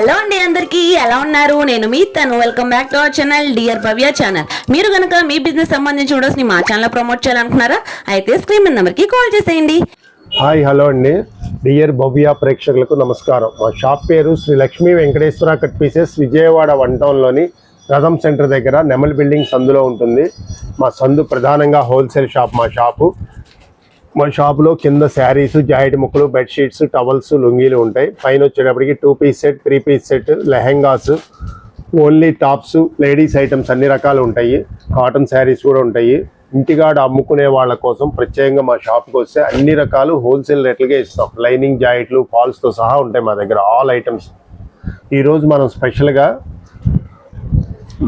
Hello అండి అందరికీ ఎలా ఉన్నారు? నేను మీ తను. Welcome back to our channel dear Bhavya channel మీరు కనుక మీ బిజినెస్ సంబంధించి వీడియోస్ని మా ఛానల్ ప్రమోట్ చేయాలనుకున్నారా అయితే స్క్రీన్ నెంబర్ నెంబర్కి కాల్ చేసేయండి. హాయ్ హలో అండి. డియర్ భవ్య ప్రేక్షకులకు నమస్కారం. మా షాప్ పేరు Shri Lakshmi Venkateswara cut pieces Vijayawada one టౌన్లోని రథం సెంటర్ దగ్గర నెమల్ బిల్డింగ్ సందులో ఉంటుంది. మా సందు ప్రధానంగా హోల్సేల్ షాప్ మా షాపు మా షాప్లో కింద శారీస్ జాయిట్ ముక్కలు బెడ్షీట్స్ టవల్స్ లుంగీలు ఉంటాయి. పైన వచ్చేటప్పటికి two piece set three piece set lehengas only tops ladies items అన్ని రకాలు ఉంటాయి. కాటన్ శారీస్ కూడా ఉంటాయి. ఇంటికాడ అమ్ముకునే వాళ్ళ కోసం ప్రత్యేకంగా మా షాప్కి వస్తే అన్ని రకాలు హోల్సేల్ రేట్లకే ఇస్తాం. లైనింగ్ జాయిట్లు ఫాల్స్తో సహా ఉంటాయి మా దగ్గర ఆల్ ఐటమ్స్ ఈరోజు మనం స్పెషల్గా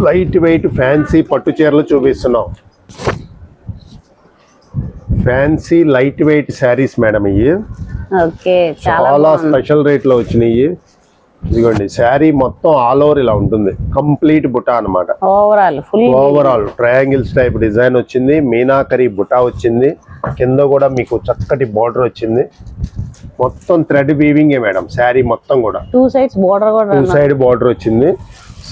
లైట్ వెయిట్ ఫ్యాన్సీ పట్టు చీరలు చూపిస్తున్నాం. Fancy light weight sarees madam ఇవి చాలా స్పెషల్ రేట్లో వచ్చినాయి. ఇదిగోండి శారీ మొత్తం ఆల్ ఓవర్ ఇలా ఉంటుంది. కంప్లీట్ బుటా అన్నమాట. ఓవరాల్ ట్రయాంగిల్స్ టైప్ డిజైన్ వచ్చింది. మీనాకరి బుటా వచ్చింది. కింద కూడా మీకు చక్కటి బార్డర్ వచ్చింది. మొత్తం థ్రెడ్ వీవింగే మేడం శారీ మొత్తం కూడా. టూ సైడ్స్ బోర్డర్ కూడా టూ సైడ్ బార్డర్ వచ్చింది.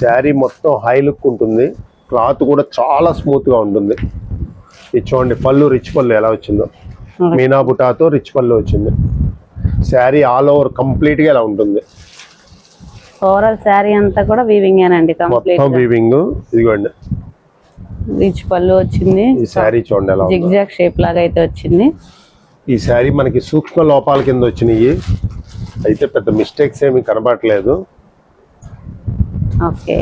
శారీ మొత్తం హై లుక్ ఉంటుంది. క్లాత్ కూడా చాలా స్మూత్గా ఉంటుంది. ఇది చూడండి పళ్ళు రిచ్ పళ్ళు ఎలా వచ్చిందో. మీనా బుటాతో రిచ్ పళ్ళు వచ్చింది. శారీ ఆల్ ఓవర్ కంప్లీట్గా ఇలా ఉంటుంది. ఓవరాల్ శారీ అంతా కూడా వీవింగ్ మొత్తం వీవింగ్ ఇదిగోండి. రిచ్ పళ్ళు వచ్చింది. ఈ శారీ చూడండి ఎలా జిగ్జాగ్ షేప్ లాగా అయితే వచ్చింది. ఈ శారీ మనకి సూక్ష్మ లోపాల కింద వచ్చినాయి. అయితే పెద్ద మిస్టేక్స్ ఏమి కనబడట్లేదు. ఓకే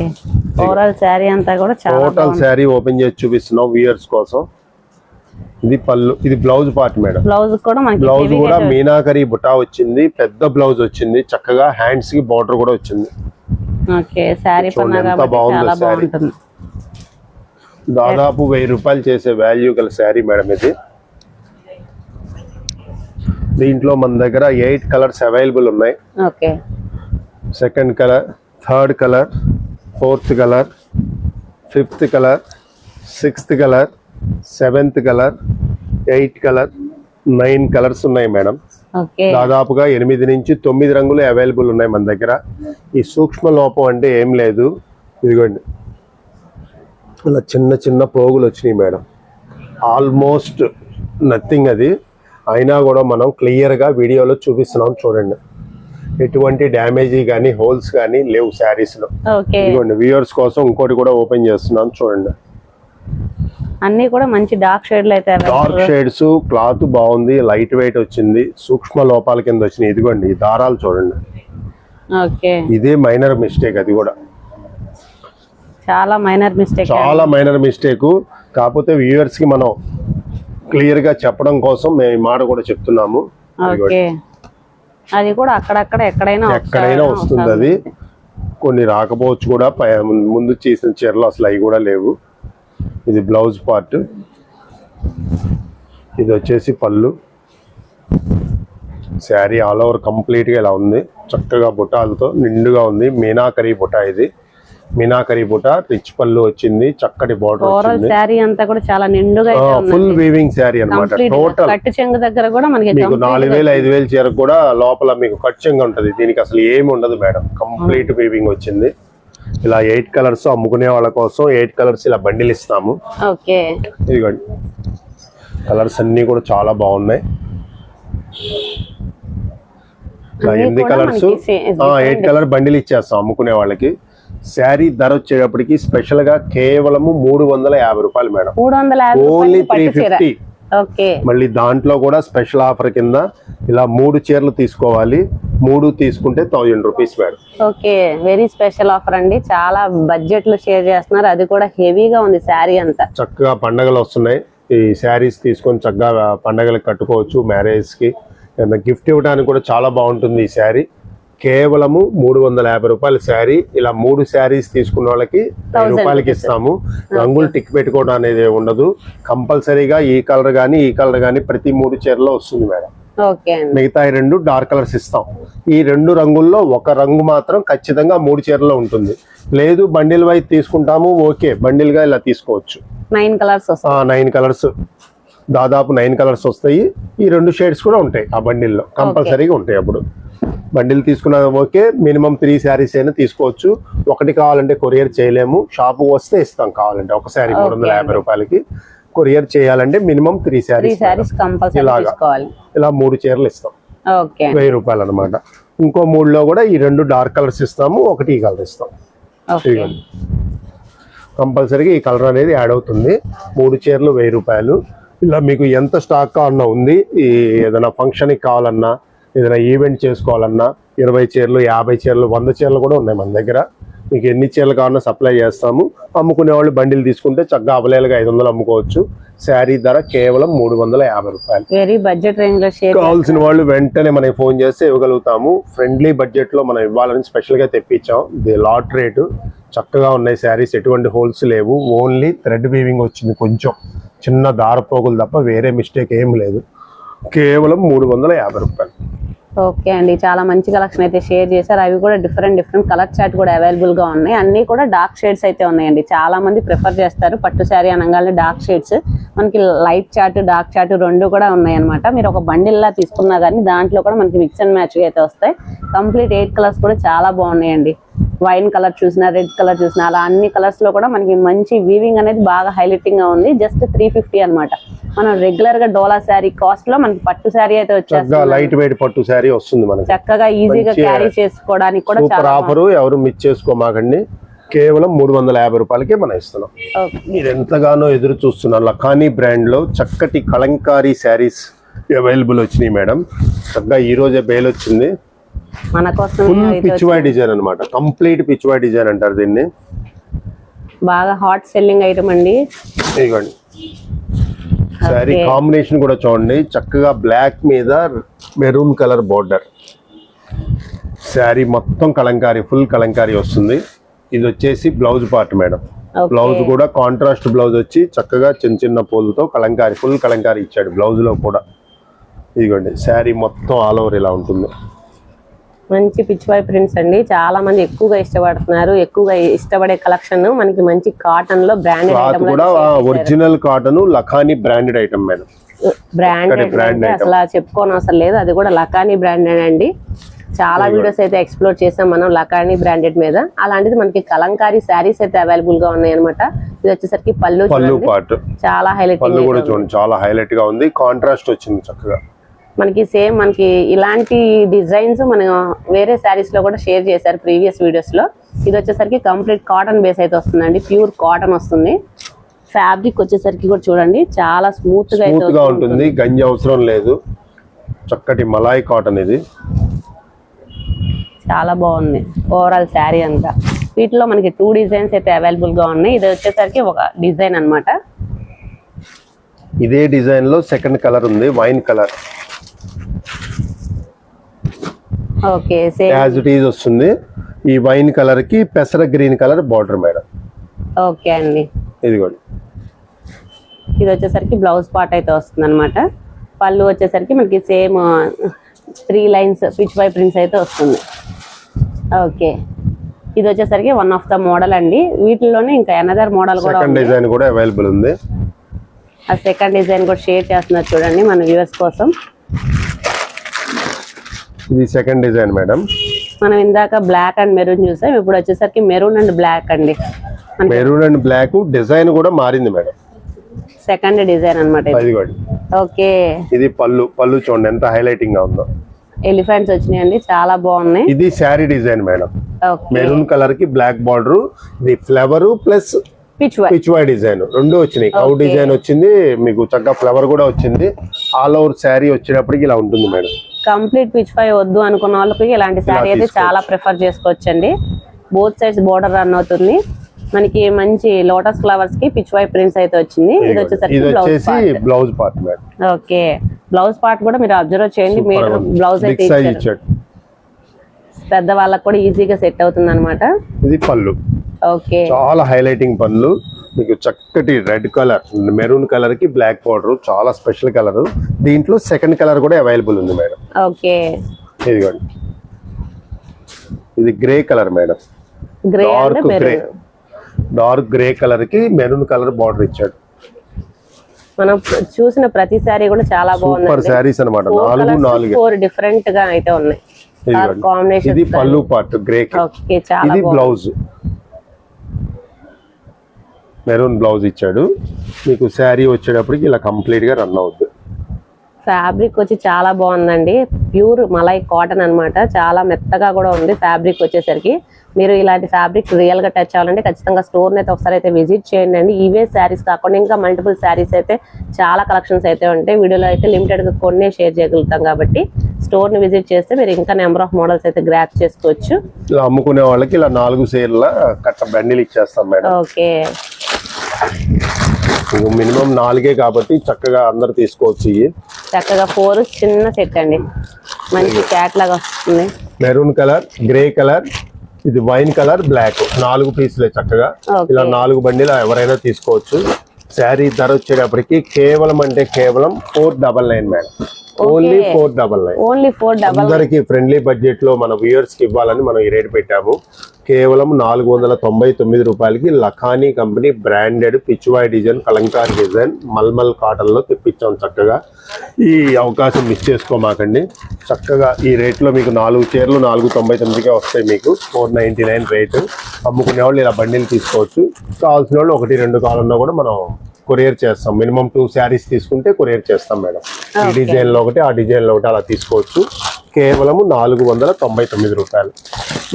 ఓవరాల్ శారీ అంతా కూడా చాలా టోటల్ శారీ ఓపెన్ చేసి చూపిస్తున్నాం వ్యూయర్స్ కోసం. ఇది పళ్ళు ఇది బ్లౌజ్ పార్ట్ మేడం. బ్లౌజ్ కూడా మనకి బ్లౌజ్ కూడా మీనాకరి బుటా వచ్చింది పెద్ద బ్లౌజ్ వచ్చింది చక్కగా హ్యాండ్స్కి బార్డర్ కూడా వచ్చింది. ఓకే ఎంత బాగుందో దాదాపు వెయ్యి రూపాయలు చేసే వాల్యూ గల శారీ మేడం ఇది. దీంట్లో మన దగ్గర ఎయిట్ కలర్స్ అవైలబుల్ ఉన్నాయి. Second colour third colour fourth colour fifth colour sixth colour seventh colour eight colour nine colours ఉన్నాయి మేడం. దాదాపుగా ఎనిమిది నుంచి తొమ్మిది రంగులు అవైలబుల్ ఉన్నాయి మన దగ్గర. ఈ సూక్ష్మ లోపం అంటే ఏం లేదు. ఇదిగోండి. ఇలా చిన్న చిన్న పోగులు వచ్చినాయి మేడం. ఆల్మోస్ట్ నథింగ్ అది. అయినా కూడా మనం క్లియర్గా వీడియోలో చూపిస్తున్నాం చూడండి. ఎటువంటి డ్యామేజీ కానీ హోల్స్ కానీ లేవు శారీస్లో. ఇదిగోండి వ్యూవర్స్ కోసం ఇంకోటి కూడా ఓపెన్ చేస్తున్నాం చూడండి. అన్ని కూడా మంచి డార్క్ షేడ్ అయితే డార్క్ షేడ్స్ క్లాత్ బాగుంది లైట్ వెయిట్ వచ్చింది సూక్ష్మ లోపాల కింద వచ్చినాయి. ఇదిగోండి దారాలు చూడండి. ఓకే. ఇదే మైనర్ మిస్టేక్ అది కూడా. చాలా మైనర్ మిస్టేక్ చాలా మైనర్ మిస్టేక్ కాకపోతే వ్యూవర్స్కి మనం క్లియర్గా చెప్పడం కోసం మేము ఈ మాట కూడా చెప్తున్నాము. ఓకే. అది కూడా అక్కడక్కడ ఎక్కడైనా ఎక్కడైనా వస్తుంది అది. కొన్ని రాకపోవచ్చు కూడా పై- ముందు చేసిన చీరలు అసలు అవి కూడా లేవు. ఇది బ్లౌజ్ పార్ట్. ఇది వచ్చేసి పళ్ళు. శారీ ఆల్ ఓవర్ కంప్లీట్గా ఇలా ఉంది. చక్కగా బుటాలతో నిండుగా ఉంది. మీనాకరి బుటా ఇది. మీనాకరి బుట రిచ్ పళ్ళు వచ్చింది చక్కటి బార్డర్ శారీ అంతా కూడా చాలా నిండుగా ఫుల్ వీవింగ్ శారీ అన్నమాట. కంప్లీట్ టోటల్ కట్టు చెంగు దగ్గర కూడా మనకి మీకు నాలుగు వేలు ఐదు వేలు చీర కూడా లోపల మీకు ఖచ్చితంగా ఉంటది. దీనికి అసలు ఏమి ఉండదు మేడం. కంప్లీట్ వీవింగ్ వచ్చింది. ఇలా ఎయిట్ కలర్స్ అమ్ముకునే వాళ్ళ కోసం ఎయిట్ కలర్స్ ఇలా బండిలు ఇస్తాము. ఇదిగోండి. కలర్స్ అన్ని కూడా చాలా బాగున్నాయి. ఎనిమిది కలర్స్ ఎయిట్ కలర్ బండిలు ఇచ్చేస్తాం అమ్ముకునే వాళ్ళకి. శారీ ధర వచ్చేటప్పటికి స్పెషల్గా కేవలము మూడు వందల యాభై రూపాయలు మేడం. ఓన్లీ త్రీ ఫిఫ్టీ మళ్ళీ దాంట్లో కూడా స్పెషల్ ఆఫర్ కింద ఇలా మూడు చీరలు తీసుకోవాలి. మూడు తీసుకుంటే thousand rupees madam. Okay very special offer అండి. చాలా బడ్జెట్లో షేర్ చేస్తున్నారు. అది కూడా హెవీగా ఉంది శారీ అంతా. చక్కగా పండగలు వస్తున్నాయి. ఈ శారీస్ తీసుకొని చక్కగా పండగలకు కట్టుకోవచ్చు మ్యారేజ్కి. గిఫ్ట్ ఇవ్వడానికి కూడా చాలా బాగుంటుంది ఈ శారీ. కేవలము మూడు వందల యాభై రూపాయల శారీ. ఇలా మూడు శారీస్ తీసుకున్న వాళ్ళకి వెయ్యి రూపాయలకి ఇస్తాము. రంగులు టిక్ పెట్టుకోవడం అనేది ఉండదు. కంపల్సరీగా ఈ కలర్ కానీ ఈ కలర్ కానీ ప్రతి మూడు చీరలో వస్తుంది మేడం. మిగతా రెండు డార్క్ కలర్స్ ఇస్తాం. ఈ రెండు రంగుల్లో ఒక రంగు మాత్రం ఖచ్చితంగా మూడు చీరలో ఉంటుంది. లేదు బండిల్ వైజ్ తీసుకుంటాము ఓకే. బండిల్గా ఇలా తీసుకోవచ్చు. నైన్ కలర్స్ నైన్ కలర్స్ దాదాపు నైన్ కలర్స్ వస్తాయి. ఈ రెండు షేడ్స్ కూడా ఉంటాయి ఆ బండిల్లో. కంపల్సరీగా ఉంటాయి అప్పుడు. బండిల్ తీసుకున్న ఓకే మినిమం త్రీ శారీస్ అయినా తీసుకోవచ్చు. ఒకటి కావాలంటే కొరియర్ చేయలేము. షాప్ వస్తే ఇస్తాం కావాలంటే. ఒక శారీ మూడు వందల యాభై రూపాయలకి. కొరియర్ చేయాలంటే మినిమం త్రీ శారీస్ ఇలాగా. ఇలా మూడు చీరలు ఇస్తాం. వెయ్యి రూపాయలు అనమాట ఇంకో మూడులో కూడా ఈ రెండు డార్క్ కలర్స్ ఇస్తాము ఒకటి ఈ కలర్ ఇస్తాం. కంపల్సరీగా ఈ కలర్ అనేది యాడ్ అవుతుంది. మూడు చీరలు వెయ్యి రూపాయలు. ఇలా మీకు ఎంత స్టాక్ కావాలన్నా ఉంది. ఈ ఏదైనా ఫంక్షన్కి కావాలన్నా ఏదైనా ఈవెంట్ చేసుకోవాలన్నా ఇరవై చీరలు యాభై చీరలు వంద చీరలు కూడా ఉన్నాయి మన దగ్గర. మీకు ఎన్ని చీరలు కావాలన్నా సప్లై చేస్తాము. అమ్ముకునే వాళ్ళు బండిలు తీసుకుంటే చక్కగా అవలేలుగా ఐదు వందలు అమ్ముకోవచ్చు. శారీ ధర కేవలం మూడు వందల యాభై రూపాయలు. వెరీ బడ్జెట్ రేంజ్లో షేర్ కావాల్సిన వాళ్ళు వెంటనే మనకి ఫోన్ చేస్తే ఇవ్వగలుగుతాము. ఫ్రెండ్లీ బడ్జెట్లో మనం ఇవ్వాలని స్పెషల్గా తెప్పించాం. ఇది లాట్ రేటు చక్కగా ఉన్నాయి శారీస్. ఎటువంటి హోల్స్ లేవు. ఓన్లీ థ్రెడ్ వీవింగ్ వచ్చింది కొంచెం. చిన్న దారపోగులు తప్ప వేరే మిస్టేక్ ఏం లేదు. కేవలం మూడు వందల యాభై రూపాయలు. ఓకే అండి. చాలా మంచి కలెక్షన్ అయితే షేర్ చేశారు. అవి కూడా డిఫరెంట్ డిఫరెంట్ కలర్ చాట్ కూడా అవైలబుల్గా ఉన్నాయి. అన్ని కూడా డార్క్ షేడ్స్ అయితే ఉన్నాయండి. చాలా మంది ప్రిఫర్ చేస్తారు. పట్టు శారీ అనగానే డార్క్ షేడ్స్. మనకి లైట్ చాట్ డార్క్ చాట్ రెండు కూడా ఉన్నాయి అనమాట మీరు ఒక బండిల్లా తీసుకున్నా కానీ దాంట్లో కూడా మనకి మిక్స్ అండ్ మ్యాచ్ అయితే వస్తాయి. కంప్లీట్ ఎయిట్ కలర్స్ కూడా చాలా బాగున్నాయండి. వైన్ కలర్ చూసినా రెడ్ కలర్ చూసినా అలా అన్ని కలర్స్లో కూడా మనకి మంచి వీవింగ్ అనేది బాగా హైలైటింగ్గా ఉంది. జస్ట్ త్రీ ఫిఫ్టీ అనమాట మనం రెగ్యులర్గా డోలా శారీ కాస్ట్లో మనకి పట్టు శారీ అయితే చక్కగా వచ్చేస్తుంది లైట్ వెయిట్ పట్టు శారీ వస్తుంది మనకి. చక్కగా ఈజీగా క్యారీ చేసుకోవడానికి కూడా చాలా ఆఫర్ ఎవరు మిస్ చేసుకోమాకండి. కేవలం మూడు వందల యాభై రూపాయలకే మనం ఇస్తున్నాం. మీరు ఎంతగానో ఎదురు చూస్తున్నారు. లఖానీ బ్రాండ్లో చక్కటి కలంకారీ శారీస్ అవైలబుల్ వచ్చినాయి మేడం. చక్కగా ఈ రోజే బేల్ వచ్చింది. మన కోసం పిచ్వాయ్ డిజైన్ అన్నమాట. కంప్లీట్ పిచ్వాయ్ డిజైన్ అంటారు దీన్ని. బాగా హాట్ సెల్లింగ్ ఐటమ్ అండి. ఇదిగోండి. శారీ. కాంబినేషన్ కూడా చూడండి. చక్కగా బ్లాక్ మీద మెరూన్ కలర్ బోర్డర్ శారీ మొత్తం కలంకారీ ఫుల్ కలంకారీ వస్తుంది. ఇది వచ్చేసి బ్లౌజ్ పార్ట్ మేడం. బ్లౌజ్ కూడా కాంట్రాస్ట్ బ్లౌజ్ వచ్చి చక్కగా చిన్న చిన్న పూలతో కలంకారీ ఫుల్ కలంకారీ ఇచ్చాడు బ్లౌజ్లో కూడా. ఇదిగోండి. శారీ మొత్తం ఆల్ ఓవర్ ఇలా ఉంటుంది. మంచి పిచ్చివాయి ప్రింట్స్ అండి. చాలా మంది ఎక్కువగా ఇష్టపడుతున్నారు. ఎక్కువగా ఇష్టపడే కలెక్షన్ మనకి మంచి కాటన్లో బ్రాండెడ్ కూడా original cotton Lakhani branded item madam. Branded item. అసలు చెప్పుకోని అవసరం లేదు. అది కూడా లకానీ బ్రాండెడ్ అండి. చాలా వీడియోస్ అయితే ఎక్స్ప్లోర్ చేసాం మనం లకానీ బ్రాండెడ్ మీద. అలాంటిది మనకి కలంకారీ శారీస్ అయితే అవైలబుల్గా ఉన్నాయి అనమాట ఇది వచ్చేసరికి పళ్ళు పళ్ళు. పార్ట్ చాలా హైలైట్ పళ్ళు కూడా చూడండి. చాలా హైలైట్గా ఉంది. కాంట్రాస్ట్ వచ్చింది చక్కగా. మనకి సేమ్ మనకి ఇలాంటి డిజైన్స్ మనం వేరే శారీస్లో కూడా షేర్ చేశారు ప్రీవియస్ వీడియోస్లో. ఇది వచ్చేసరికి కంప్లీట్ కాటన్ బేస్ అయితే వస్తుందండి. ప్యూర్ కాటన్ వస్తుంది. ఫ్యాబ్రిక్ వచ్చేసరికి కూడా చూడండి చాలా స్మూత్గా. ఉంటుంది గంజి అవసరం లేదు. చక్కటి మలాయ్ కాటన్ ఇది. చాలా బాగుంది. ఓవరాల్ శారీ అంతా. వీటిలో మనకి టూ డిజైన్స్ అయితే అవైలబుల్గా ఉన్నాయి. ఇది వచ్చేసరికి ఒక డిజైన్ అన్నమాట. ఇదే డిజైన్లో సెకండ్ కలర్ ఉంది wine colour as it is వస్తుంది. ఈ వైన్ కలర్కి పెసర green colour border madam. Okay అండి. ఇదిగోండి. ఇది వచ్చేసరికి బ్లౌజ్ పార్ట్ అయితే వస్తుంది అనమాట పళ్ళు వచ్చేసరికి మనకి same three lines Pichwai prints అయితే వస్తుంది. ఓకే. ఇది వచ్చేసరికి వన్ ఆఫ్ ద మోడల్ అండి. వీటిలోనే ఇంకా అనదర్ మోడల్ కూడా డిజైన్ కూడా అవైలబుల్ ఉంది. ఆ సెకండ్ డిజైన్ కూడా షేర్ చేస్తున్నారు చూడండి మన వ్యూవర్స్ కోసం. ఇది సెకండ్ డిజైన్ మేడం మనం ఇందాక బ్లాక్ అండ్ మెరూన్ చూసాం ఇప్పుడు వచ్చేసరికి మెరూన్ అండ్ బ్లాక్ అండి. మెరూన్ అండ్ బ్లాక్ డిజైన్ కూడా మారింది మేడం సెకండ్ డిజైన్ అనమాట ఓకే. ఇది పళ్ళు పళ్ళు చూడండి ఎంత హైలైటింగ్గా ఉందో. ఎలిఫెంట్స్ వచ్చినాయండి చాలా బాగున్నాయి. ఇది శారీ డిజైన్ మేడం మెరూన్ కలర్కి బ్లాక్ బార్డర్ ఇది flower plus Pichwai Pichwai design రెండు వచ్చినాయి. కౌ. డిజైన్ వచ్చింది మీకు చక్కగా ఫ్లవర్ కూడా వచ్చింది. ఆల్ ఓవర్ శారీ వచ్చేటప్పటికి ఇలా ఉంటుంది మేడం. కంప్లీట్ పిచ్ పై వద్దు అనుకున్న వాళ్ళకి ఇలాంటి శారీ అయితే. చాలా ప్రిఫర్ చేసుకోవచ్చండి. బోత్ సైడ్స్ బోర్డర్ రన్ అవుతుంది. మనకి మంచి లోటస్ ఫ్లవర్స్కి పిచ్ వై ప్రింట్స్ అయితే వచ్చింది. ఇది వచ్చేసరికి blouse part okay blouse part కూడా మీరు అబ్జర్వ్ చేయండి. మీటర్ బ్లౌజ్ అయితే పెద్ద వాళ్ళకి కూడా ఈజీగా సెట్ అవుతుంది అనమాట ఇది పళ్ళు. చాలా హైలైటింగ్ పళ్ళు మీకు చక్కటి రెడ్ కలర్ మెరూన్ కలర్కి బ్లాక్ బార్డర్ చాలా స్పెషల్ కలర్ దీంట్లో సెకండ్ కలర్ కూడా అవైలబుల్ ఉంది మేడం. ఓకే. ఇదిగోండి. ఇది grey colour madam. Dark grey dark grey కలర్కి మెరూన్ కలర్ బార్డర్ ఇచ్చాడు. మనం చూసిన ప్రతి శారీ కూడా చాలా బాగుంది శారీస్ అనమాట నాలుగు నాలుగు. ఫోర్ డిఫరెంట్గా అయితే ఉన్నాయి. ఇది. పళ్ళు పార్ట్ గ్రే ఇది బ్లౌజ్ మెరూన్ బ్లౌజ్ ఇచ్చాడు. మీకు శారీ వచ్చేటప్పటికి ఇలా కంప్లీట్గా రన్ అవుద్ది. ఫ్యాబ్రిక్ వచ్చి చాలా బాగుందండి. ప్యూర్ మలై కాటన్ అన్నమాట. చాలా మెత్తగా కూడా ఉంది ఫ్యాబ్రిక్ వచ్చేసరికి. మీరు ఇలాంటి ఫ్యాబ్రిక్ రియల్గా టచ్ అవ్వాలంటే ఖచ్చితంగా స్టోర్ అయితే ఒకసారి అయితే విజిట్ చేయండి అండి. ఇవే శారీస్ కాకుండా ఇంకా మల్టిపుల్ శారీస్ అయితే చాలా కలెక్షన్స్ అయితే ఉంటాయి. వీడియోలో అయితే లిమిటెడ్గా కొన్నే షేర్ చేయగలుగుతాం కాబట్టి స్టోర్ని విజిట్ చేస్తే మీరు ఇంకా నెంబర్ ఆఫ్ మోడల్స్ అయితే గ్రాప్ చేసుకోవచ్చు. ఇలా అమ్ముకునే వాళ్ళకి ఇలా నాలుగు సేర్ల కట్ట బండిలు ఇచ్చేస్తాం మేడం. ఓకే. మినిమం నాలుగే కాబట్టి చక్కగా అందరు తీసుకోవచ్చు ఇవి. చక్కగా ఫోర్ చిన్న సెట్ అండి. మంచి క్యాట్ లాగా వస్తుంది. మెరూన్ కలర్ గ్రే కలర్ ఇది వైన్ కలర్ బ్లాక్. నాలుగు పీసులే చక్కగా. ఇలా నాలుగు బండిలు ఎవరైనా తీసుకోవచ్చు. శారీ ధర వచ్చేటప్పటికి కేవలం అంటే కేవలం four double nine madam. Only four double nine. Only four double అందరికి ఫ్రెండ్లీ బడ్జెట్లో మన వ్యూయర్స్కి ఇవ్వాలని మనం ఈ రేట్ పెట్టాము. కేవలం నాలుగు వందల తొంభై తొమ్మిది రూపాయలకి Lakhani company branded Pichwai design Kalamkari design mulmul కాటన్లో తెప్పించాం చక్కగా. ఈ అవకాశం మిస్ చేసుకోమాకండి. చక్కగా ఈ రేట్లో మీకు నాలుగు చీరలు నాలుగు తొంభై తొమ్మిదికే వస్తాయి మీకు. ఫోర్ నైన్టీ నైన్ రేటు అమ్ముకునే వాళ్ళు ఇలా బండిలు తీసుకోవచ్చు. కావాల్సిన వాళ్ళు ఒకటి రెండు కావాలన్నా కూడా మనం కొరియర్ చేస్తాం. మినిమం టూ శారీస్ తీసుకుంటే కొరియర్ చేస్తాం మేడం. ఈ డిజైన్లో ఒకటి ఆ డిజైన్లో ఒకటి అలా తీసుకోవచ్చు. కేవలం నాలుగు వందల తొంభై తొమ్మిది రూపాయలు.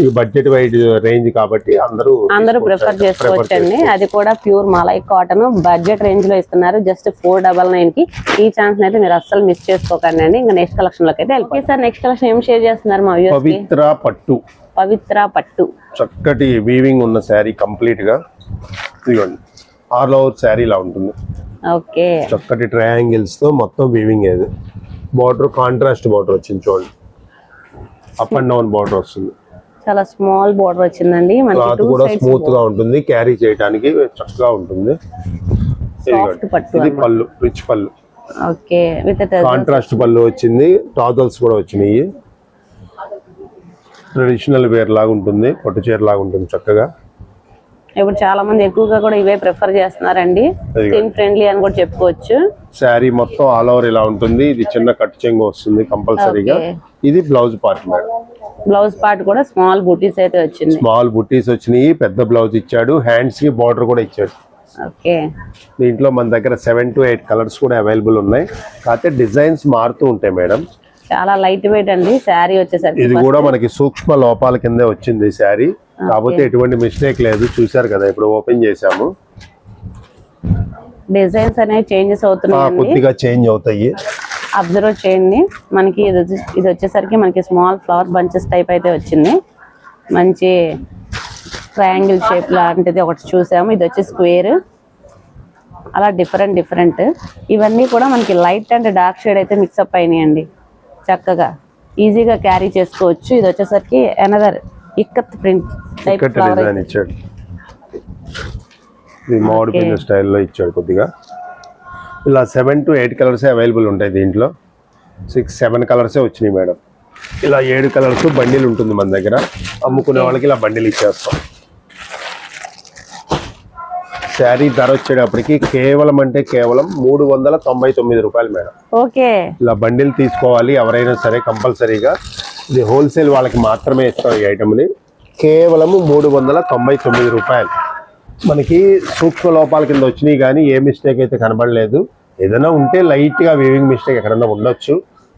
ఈ బడ్జెట్ వైడ్ రేంజ్ కాబట్టి అందరూ అందరూ. ప్రిఫర్ చేసుకోవచ్చండి అది కూడా ప్యూర్ మలై కాటన్ బడ్జెట్ రేంజ్లో ఇస్తున్నారు. జస్ట్ ఫోర్ డబల్ నైన్కి. ఈ ఛాన్స్ అయితే మీరు అస్సలు మిస్ చేసుకోకండి అండి. ఇంకా నెక్స్ట్ కలెక్షన్లోకి అయితే వెళ్ళిపోయి సార్ నెక్స్ట్ కలెక్షన్ ఏం షేర్ చేస్తున్నారు మా పవిత్ర పట్టు. పవిత్ర పట్టు. చక్కటి వీవింగ్ ఉన్న శారీ కంప్లీట్గా ఇదిగోండి. ఆల్ ఓవర్ శారీ ఇలా ఉంటుంది. ఓకే. చక్కటి ట్రయాంగిల్స్తో మొత్తం వీవింగ్ ఏది. బార్డర్ కాంట్రాస్ట్ బార్డర్ వచ్చింది చూడండి. అప్ అండ్ డౌన్ బార్డర్ వస్తుంది. చాలా స్మాల్ బోర్డర్ వచ్చిందండి. మనకి క్లాత్ కూడా స్మూత్గా ఉంటుంది. క్యారీ చేయడానికి చక్కగా ఉంటుంది. ఇది పళ్ళు రిచ్ పళ్ళు. ఓకే. విత్ కాంట్రాస్ట్ పళ్ళు వచ్చింది. టాజల్స్ కూడా వచ్చినాయి. ట్రెడిషనల్ వేర్ లాగా ఉంటుంది. పట్టు చీర లాగా ఉంటుంది చక్కగా. ఇప్పుడు చాలా మంది ఎక్కువగా కూడా ఇవే ప్రిఫర్ చేస్తున్నారండి. స్కిన్ ఫ్రెండ్లీ అని కూడా చెప్పుకోవచ్చు. శారీ మొత్తం ఆల్ ఓవర్ ఇలా ఉంటుంది. ఇది చిన్న కట్ చెంగు వస్తుంది కంపల్సరీగా. ఇది blouse part madam. Blouse part కూడా స్మాల్ బూటీస్ అయితే వచ్చింది. స్మాల్ బుట్టీస్ వచ్చినాయి. పెద్ద బ్లౌజ్ ఇచ్చాడు. హ్యాండ్స్కి బార్డర్ కూడా ఇచ్చాడు. ఓకే. దీంట్లో మన దగ్గర సెవెన్ టు ఎయిట్ కలర్స్ కూడా అవైలబుల్ ఉన్నాయి. కాకపోతే డిజైన్స్ మారుతూ ఉంటాయి మేడం. చాలా లైట్ వెయిట్ అండి. శారీ వచ్చేసరికి ఇది కూడా మనకి సూక్ష్మ లోపాల కిందే వచ్చింది శారీ. కాకపోతే ఎటువంటి మిస్టేక్ లేదు. చూశారు కదా ఇప్పుడు ఓపెన్ చేసాము డిజైన్స్ అనేవి చేంజెస్ ఆ, అవుతున్నాయండి. కొద్దిగా చేంజ్ అవుతాయి. అబ్జర్వ్ చేయండి. మనకి ఇది ఇది వచ్చేసరికి మనకి స్మాల్ ఫ్లవర్ బంచెస్ టైప్ అయితే వచ్చింది. మంచి ట్రయాంగిల్ షేప్ లాంటిది ఒకటి చూసాము. ఇది వచ్చి స్క్వేర్ అలా డిఫరెంట్ డిఫరెంట్ ఇవన్నీ కూడా మనకి లైట్ అండ్ డార్క్ షేడ్ అయితే మిక్సప్ అయినాయండి. చక్కగా. ఈజీగా క్యారీ చేసుకోవచ్చు. ఇది వచ్చేసరికి అనదర్ ఇక్కత్ ప్రింట్ డిజైన్ ఇచ్చాడు. ఇది మామిడి. పిండి స్టైల్లో ఇచ్చాడు కొద్దిగా. ఇలా సెవెన్ టు ఎయిట్ కలర్సే అవైలబుల్ ఉంటాయి దీంట్లో. సిక్స్ సెవెన్ కలర్సే వచ్చినాయి మేడం. ఇలా ఏడు కలర్స్ బండిల్ ఉంటుంది మన దగ్గర. అమ్ముకునే వాళ్ళకి ఇలా బండిల్ ఇచ్చేస్తాం. శారీ ధర వచ్చేటప్పటికి కేవలం అంటే కేవలం మూడు వందల తొంభై తొమ్మిది రూపాయలు మేడం. ఓకే ఇలా బండిల్ తీసుకోవాలి ఎవరైనా సరే కంపల్సరీగా. ఇది హోల్సేల్ వాళ్ళకి మాత్రమే ఇస్తాం ఈ ఐటమ్ని కేవలము మూడు వందల తొంభై తొమ్మిది రూపాయలు. మనకి సూక్ష్మ లోపాల కింద వచ్చినాయి కానీ ఏ మిస్టేక్ అయితే కనబడలేదు. ఏదైనా ఉంటే లైట్గా వీవింగ్ మిస్టేక్ ఎక్కడన్నా ఉండొచ్చు.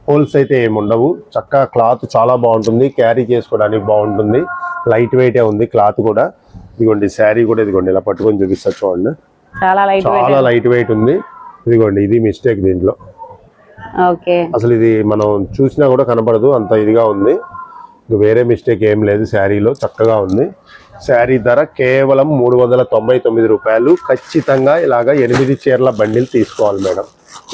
హోల్స్ అయితే ఏమి ఉండవు. చక్కగా క్లాత్ చాలా బాగుంటుంది. క్యారీ చేసుకోవడానికి బాగుంటుంది. లైట్ వెయిటే ఉంది క్లాత్ కూడా. ఇదిగోండి శారీ కూడా ఇదిగోండి. ఇలా పట్టుకొని చూపిస్తా చూడండి. చాలా లైట్ వెయిట్ ఉంది. ఇదిగోండి ఇది మిస్టేక్ దీంట్లో. ఓకే. అసలు ఇది మనం చూసినా కూడా కనపడదు అంత ఇదిగా ఉంది. ఇంక వేరే మిస్టేక్ ఏం లేదు శారీలో చక్కగా ఉంది. శారీ ధర కేవలం మూడు వందల తొంభై తొమ్మిది రూపాయలు. ఖచ్చితంగా ఇలాగా ఎనిమిది చీరల బండిల్ తీసుకోవాలి మేడం.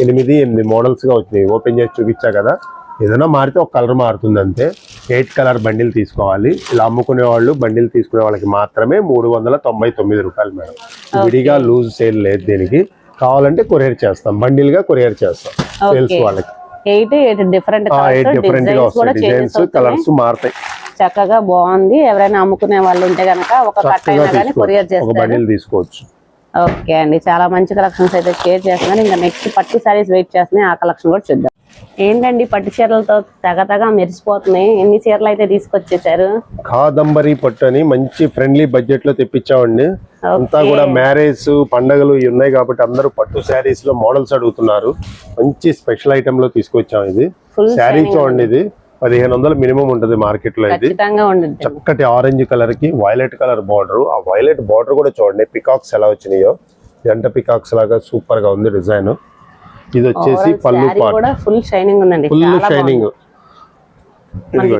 ఎనిమిది ఎనిమిది మోడల్స్గా వచ్చినాయి. ఓపెన్ చేసి చూపించా కదా. ఏదైనా మారితే ఒక కలర్ మారుతుంది అంతే. ఎయిట్ కలర్ బండిల్ తీసుకోవాలి. ఇలా అమ్ముకునే వాళ్ళు బండిల్ తీసుకునే వాళ్ళకి మాత్రమే మూడు వందల తొంభై తొమ్మిది రూపాయలు మేడం. విడిగా లూజ్ సేల్ లేదు దీనికి. కావాలంటే కొరియర్ చేస్తాం. బండిల్గా కొరియర్ చేస్తాం సేల్స్. వాళ్ళకి. ఎయిట్ ఎయిట్ డిఫరెంట్ డిజైన్స్ కూడా చేంజెస్ కలర్స్ మారుతాయి. చక్కగా బాగుంది. ఎవరైనా అమ్ముకునే వాళ్ళు ఉంటే గనక ఒక కట్ అయినా కానీ కొరియర్ చేస్తారు. తీసుకోవచ్చు. ఓకే అండి. చాలా మంచి కలెక్షన్స్ అయితే షేర్ చేస్తున్నారు ఇంకా నెక్స్ట్ పట్టు సారీస్ వెయిట్ చేస్తున్నాయి. ఆ కలెక్షన్ కూడా చూద్దాం. ఏంటండి పట్టు చీరలతో తెగ తెగ మెరిసిపోతున్నాయి. ఎన్ని చీరలు అయితే తీసుకొచ్చేసారు కాదంబరి పట్టు అని మంచి ఫ్రెండ్లీ బడ్జెట్లో తెప్పించామండి. అంతా కూడా మ్యారేజ్ పండగలు ఉన్నాయి కాబట్టి అందరూ పట్టు శారీస్లో మోడల్స్ అడుగుతున్నారు. మంచి స్పెషల్ ఐటమ్లో తీసుకొచ్చాం ఇది. శారీ చూడండి ఇది. పదిహేను వందలు మినిమం ఉంటది మార్కెట్లో ఇది చక్కటి ఆరెంజ్ కలర్కి వైలెట్ కలర్ బార్డర్. ఆ వైలెట్ బార్డర్ కూడా చూడండి పికాక్స్ ఎలా వచ్చినాయో. జంట పికాక్స్ లాగా సూపర్గా ఉంది డిజైన్. ఇది వచ్చేసి పళ్ళు ఫుల్ షైనింగ్ ఉందండి ఫుల్ షైనింగ్.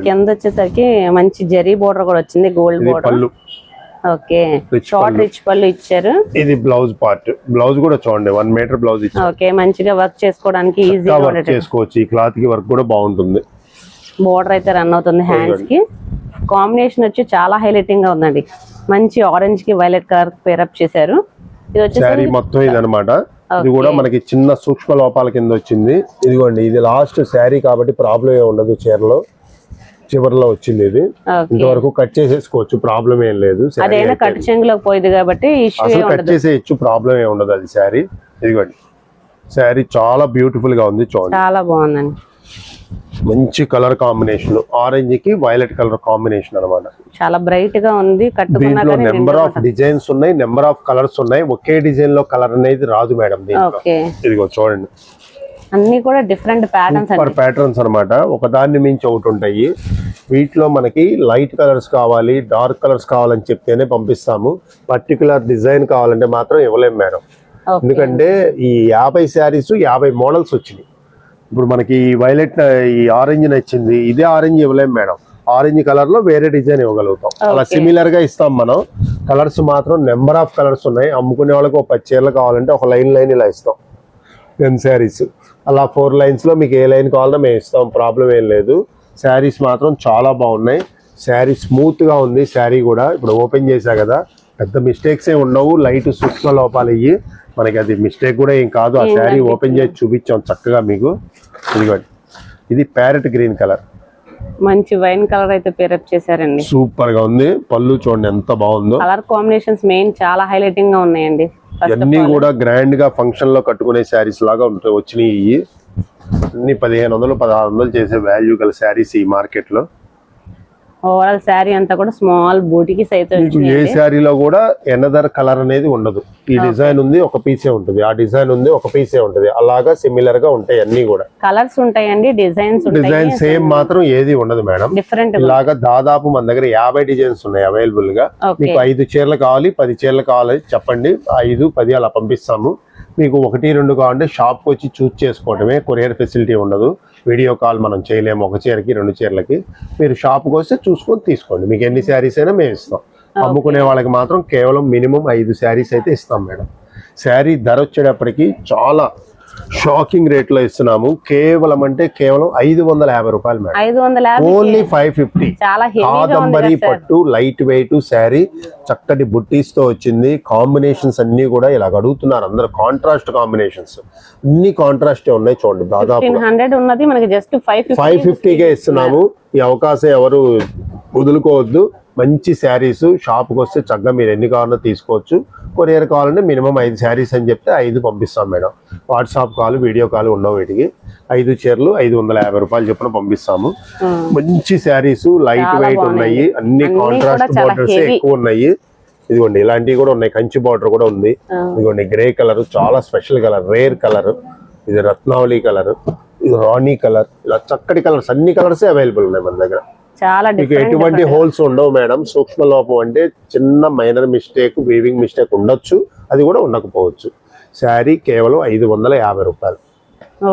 కింద వచ్చేసరికి మంచి జరీ బోర్డర్ కూడా వచ్చింది గోల్డ్ బోర్డర్. పళ్ళు. ఓకే. షార్ట్. రిచ్ పళ్ళు. ఇచ్చారు. ఇది బ్లౌజ్ పార్ట్. బ్లౌజ్ కూడా చూడండి వన్ మీటర్ బ్లౌజ్ ఓకే మంచిగా వర్క్ చేసుకోవడానికి ఈజీగా వర్క్ చేసుకోవచ్చు. ఈ క్లాత్కి వర్క్ కూడా బాగుంటుంది. బోర్డర్ అయితే రన్ అవుతుంది హ్యాండ్స్కి. కాంబినేషన్ వచ్చి చాలా హైలైటింగ్గా ఉందండి. మంచి ఆరెంజ్కి వైలెట్ కలర్ పేరప్ చేశారు. ఇది వచ్చేసి మొత్తం ఇది అనమాట ఇది కూడా మనకి చిన్న సూక్ష్మ లోపాల కింద వచ్చింది. ఇదిగోండి ఇది లాస్ట్ శారీ కాబట్టి ప్రాబ్లం ఏ ఉండదు చీరలో. చివరిలో వచ్చింది ఇది. ఇంతవరకు కట్ చేసేసుకోవచ్చు ప్రాబ్లం ఏం లేదు. కట్ చెంగులోకి పోయింది కాబట్టి అసలు కట్ చేసేయచ్చు ప్రాబ్లం ఏ ఉండదు అది శారీ ఇదిగోండి శారీ చాలా బ్యూటిఫుల్గా ఉంది చూడండి. చాలా బాగుందండి. మంచి కలర్ కాంబినేషన్. ఆరెంజ్కి వైలెట్ కలర్ కాంబినేషన్ అన్నమాట. చాలా బ్రైట్గా ఉంది దీంట్లో నెంబర్ ఆఫ్ డిజైన్స్ ఉన్నాయి నెంబర్ ఆఫ్ కలర్స్ ఉన్నాయి. ఒకే డిజైన్లో కలర్ అనేది రాదు మేడం దీంట్లో. ఇదిగో చూడండి. అన్ని కూడా డిఫరెంట్ ప్యాటర్న్స్ సూపర్ ప్యాటర్న్స్ అన్నమాట. ఒకదాన్ని మించి ఒకటి ఉంటాయి. వీటిలో మనకి లైట్ కలర్స్ కావాలి డార్క్ కలర్స్ కావాలని చెప్తేనే పంపిస్తాము. పర్టికులర్ డిజైన్ కావాలంటే మాత్రం ఇవ్వలేం మేడం. ఎందుకంటే ఈ యాభై శారీస్ యాభై మోడల్స్ వచ్చినాయి. ఇప్పుడు మనకి ఈ వైలెట్ ఈ ఆరెంజ్ నచ్చింది. ఇదే ఆరెంజ్ ఇవ్వలేం మేడం. ఆరెంజ్ కలర్లో వేరే డిజైన్ ఇవ్వగలుగుతాం. అలా. సిమిలర్గా ఇస్తాం మనం. కలర్స్ మాత్రం నెంబర్ ఆఫ్ కలర్స్ ఉన్నాయి. అమ్ముకునే వాళ్ళకి ఒక పది చీరలు కావాలంటే ఒక లైన్ లైన్ ఇలా ఇస్తాం. టెన్ శారీస్ అలా ఫోర్ లైన్స్లో మీకు ఏ లైన్ కావాలన్నా మేము ఇస్తాం. ప్రాబ్లం ఏం లేదు. శారీస్ మాత్రం చాలా బాగున్నాయి. శారీ స్మూత్గా ఉంది. శారీ కూడా ఇప్పుడు ఓపెన్ చేశా కదా. పెద్ద మిస్టేక్స్ ఏ ఉండవు. లైట్ సూక్ష్మ లోపాలు అయ్యి మనకి అది మిస్టేక్ కూడా ఏం కాదు. ఆ శారీ. ఓపెన్ చేసి చూపించాం చక్కగా మీకు. ఇదిగోండి. ఇది ప్యారెట్ గ్రీన్ కలర్. మంచి వైన్ కలర్ అయితే పేరప్ చేశారండి. సూపర్గా ఉంది. పళ్ళు చూడండి ఎంత బాగుందో. కలర్ కాంబినేషన్స్ మెయిన్ చాలా హైలైటింగ్గా ఉన్నాయండి ఇవన్నీ కూడా గ్రాండ్గా ఫంక్షన్లో కట్టుకునే శారీస్ లాగా ఉంటాయి వచ్చినాయి. ఇవి అన్ని పదిహేను వందలు పదహారు వందలు చేసే వాల్యూ గల శారీస్ ఈ మార్కెట్లో ఓవరాల్ శారీ అంతా కూడా స్మాల్ బూటీకి ఏ శారీలో కూడా ఎనదర్ కలర్ అనేది ఉండదు. ఈ డిజైన్ ఉంది ఒక పీసే ఉంటుంది. ఆ డిజైన్ ఉంది ఒక పీసే ఉంటుంది. అలాగా సిమిలర్గా ఉంటాయి అన్ని కూడా. కలర్స్ ఉంటాయండి డిజైన్స్ డిజైన్ సేమ్ మాత్రం ఏది ఉండదు మేడం. డిఫరెంట్ ఇలాగా దాదాపు మన దగ్గర యాభై డిజైన్స్ ఉన్నాయి అవైలబుల్గా. మీకు ఐదు చీరలు కావాలి పది చీరలు కావాలి చెప్పండి. ఐదు పది అలా పంపిస్తాము. మీకు ఒకటి రెండు కావాలంటే షాప్కి వచ్చి చూస్ చేసుకోవటమే. కొరియర్ ఫెసిలిటీ ఉండదు. వీడియో కాల్ మనం చేయలేము ఒక చీరకి రెండు చీరలకి. మీరు షాప్కి వస్తే చూసుకొని తీసుకోండి. మీకు ఎన్ని శారీస్ అయినా మేము ఇస్తాం. అమ్ముకునే వాళ్ళకి మాత్రం కేవలం మినిమం ఐదు శారీస్ అయితే ఇస్తాం మేడం. శారీ ధర వచ్చేటప్పటికి చాలా షాకింగ్ రేట్లో ఇస్తున్నాము. కేవలం అంటే కేవలం ఐదు వందల యాభై రూపాయలు మేడం. ఓన్లీ ఫైవ్ ఫిఫ్టీ కాదంబరి పట్టు లైట్ వెయిట్ శారీ చక్కటి బుట్టీస్తో వచ్చింది. కాంబినేషన్స్ అన్ని కూడా ఇలా అడుగుతున్నారు. అందరు కాంట్రాస్ట్ కాంబినేషన్స్ అన్ని కాంట్రాస్ట్ ఉన్నాయి చూడండి. దాదాపు హండ్రెడ్ ఉన్నది. మనకి జస్ట్ ఫైవ్ ఫైవ్ ఫిఫ్టీకే ఇస్తున్నాము. ఈ అవకాశం ఎవరు వదులుకోవద్దు. మంచి శారీస్ షాప్కి వస్తే చక్కగా మీరు ఎన్ని కావాలో తీసుకోవచ్చు. కొరియర్ కావాలంటే మినిమం ఐదు శారీస్ అని చెప్తే ఐదు పంపిస్తాం madam. WhatsApp call video call ఉండవు వీటికి. ఐదు చీరలు ఐదు వందల యాభై రూపాయలు చొప్పున పంపిస్తాము. మంచి శారీస్ లైట్ వెయిట్. ఉన్నాయి. అన్ని కాంట్రాస్ట్ బార్డర్స్. ఎక్కువ ఉన్నాయి. ఇదిగోండి ఇలాంటివి కూడా ఉన్నాయి. కంచి బార్డర్ కూడా ఉంది. ఇదిగోండి గ్రే కలర్ చాలా స్పెషల్ కలర్ రేర్ కలర్ ఇది రత్నావళి కలర్ ఇది రాణి కలర్ ఇలా చక్కటి కలర్స్ అన్ని కలర్స్ అవైలబుల్ ఉన్నాయి మన దగ్గర. చాలా ఎటువంటి హోల్స్ ఉండవు మేడం సూక్ష్మ లోపం అంటే చిన్న మైనర్ మిస్టేక్ వీవింగ్ మిస్టేక్ ఉండొచ్చు. అది కూడా ఉండకపోవచ్చు. శారీ కేవలం ఐదు వందల యాభై రూపాయలు.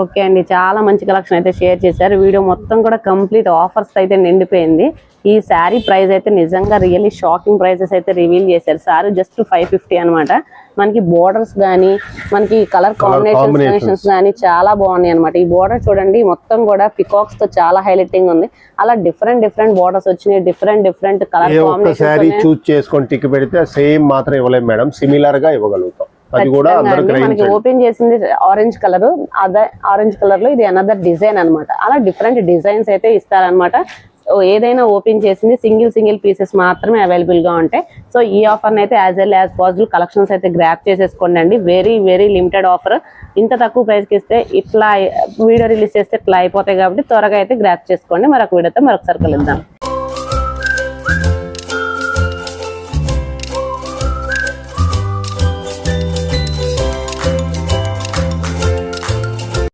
ఓకే అండి. చాలా మంచి కలెక్షన్ అయితే షేర్ చేశారు. వీడియో మొత్తం కూడా కంప్లీట్ ఆఫర్స్ అయితే నిండిపోయింది. ఈ శారీ ప్రైస్ అయితే నిజంగా రియల్లీ షాకింగ్ ప్రైజెస్ అయితే రివీల్ చేశారు. సారీ జస్ట్ ఫైవ్ ఫిఫ్టీ అనమాట మనకి బోర్డర్స్ కానీ మనకి కలర్. కాంబినేషన్స్ కానీ చాలా బాగున్నాయి అనమాట ఈ బోర్డర్ చూడండి మొత్తం కూడా పికాక్స్తో చాలా హైలైటింగ్ ఉంది. అలా డిఫరెంట్ డిఫరెంట్ బోర్డర్స్ వచ్చినాయి different different colour sari combinations choose చేసుకొని టిక్ పెడితే సేమ్ మాత్రం ఇవ్వలేం మేడం. సిమిలర్గా ఇవ్వగలుగుతాం. మనకి ఓపెన్ చేసింది ఆరెంజ్ కలర్ అదే ఆరెంజ్ కలర్లో ఇది అనదర్ డిజైన్ అన్నమాట. అలా డిఫరెంట్ డిజైన్స్ అయితే ఇస్తారనమాట ఏదైనా ఓపెన్ చేసింది సింగిల్ సింగిల్ పీసెస్ మాత్రమే అవైలబుల్గా ఉంటాయి సో ఈ ఆఫర్ అయితే as well as possible collections అయితే గ్రాప్ చేసేసుకోండి అండి. వెరీ వెరీ లిమిటెడ్ ఆఫర్ ఇంత తక్కువ ప్రైస్కి ఇస్తే ఇట్లా వీడియో రిలీజ్ చేస్తే ఇట్లా అయిపోతాయి కాబట్టి త్వరగా అయితే గ్రాప్ చేసుకోండి. మరొక వీడియోతో మరొకసారి కలుద్దాం.